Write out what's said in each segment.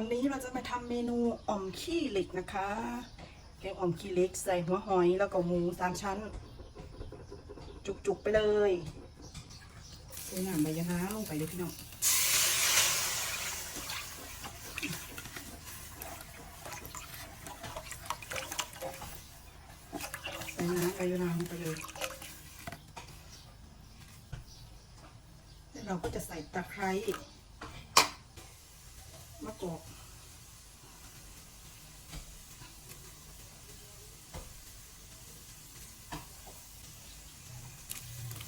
วันนี้เราจะมาทำเมนูอ่อมขี้เหล็กนะคะ แกงอ่อมขี้เหล็กใส่หัวหอยแล้วก็หมูสามชั้น จุกๆไปเลยใส่น้ำใบยะนาลงไปเลยพี่น้องใส่น้ำใบยะนาลงไปเลยแล้วเราก็จะใส่ตะไคร้ มะกอก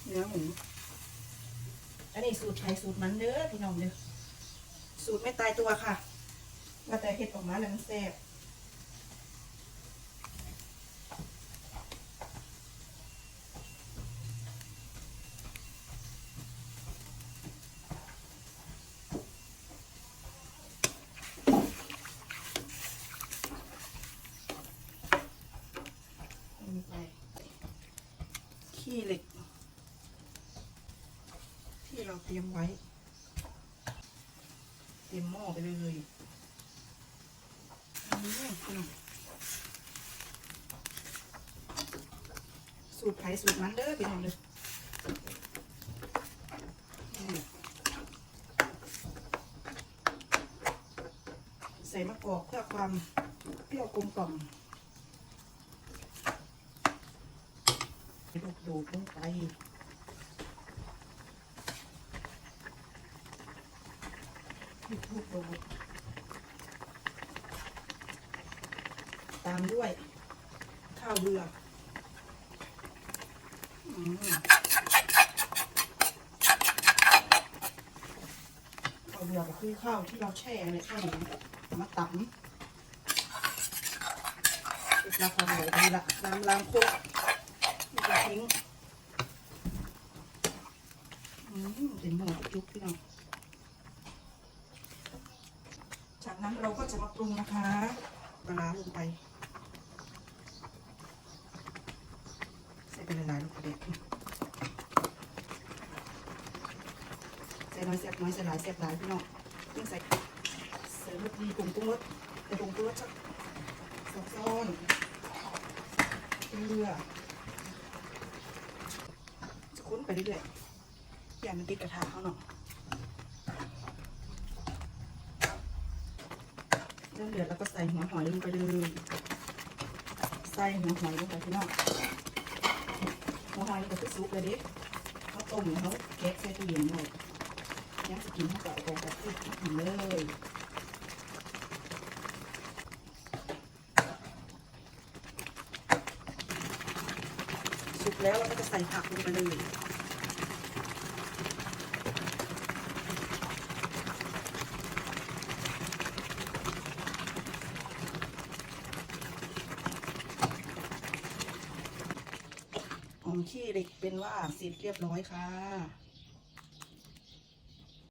เนื้อหมูอันนี้สูตรไทยสูตรมันเด้อพี่น้องเด้อสูตรไม่ตายตัวค่ะว่าแต่เห็ดออกมาแล้วมันแซ่บ ไป ขี้เหล็ก ที่เราเตรียมไว้ เตรียมหม้อไปเลยอันนี้พี่น้องสูตรไผ่สูตรมันเด้อพี่น้องเด้อใส่มะกอกเพื่อความเปรี้ยวกลมกล่อม ลูกดูดลงไปลูกโดดตามด้วย ข้าวเบื่อข้าวเบื่อก็คือข้าวที่เราแช่ในข้าวเหนียวมาตำเสร็จแล้วความอร่อยดีละน้ำล้างโคก นี่ก็ทิ้งอืมเต็มหม้อจุกพี่น้องจากนั้นเราก็จะมาปรุงนะคะปลาร้าลงไป ใส่ไปละลายลูกเด็ดใส่น้อยเสียบน้อยใส่หลายเสียบหลายพี่น้องยิ่งใส่ใส่รสดีผงปรุงรสใส่ผงปรุงรสสักสองซ้อนเกลือ คุ้นไปเรื่อยๆอย่ามันติดกระทะเขาเนาะเริ่มเดือดแล้วก็ใส่หัวหอยลงไปเลยใส่หัวหอยลงไปพี่น้องหัวหอยก็จะซุปเลยดิเขาต้มเขาแกะใส่ตู้เย็นเลยยังจะกินเขาก็เอาออกจากตู้ทำเลยสุก แล้วเราก็จะใส่ผักลงไปเลยของขี้เหล็กเป็นว่าเสร็จเรียบร้อยค่ะ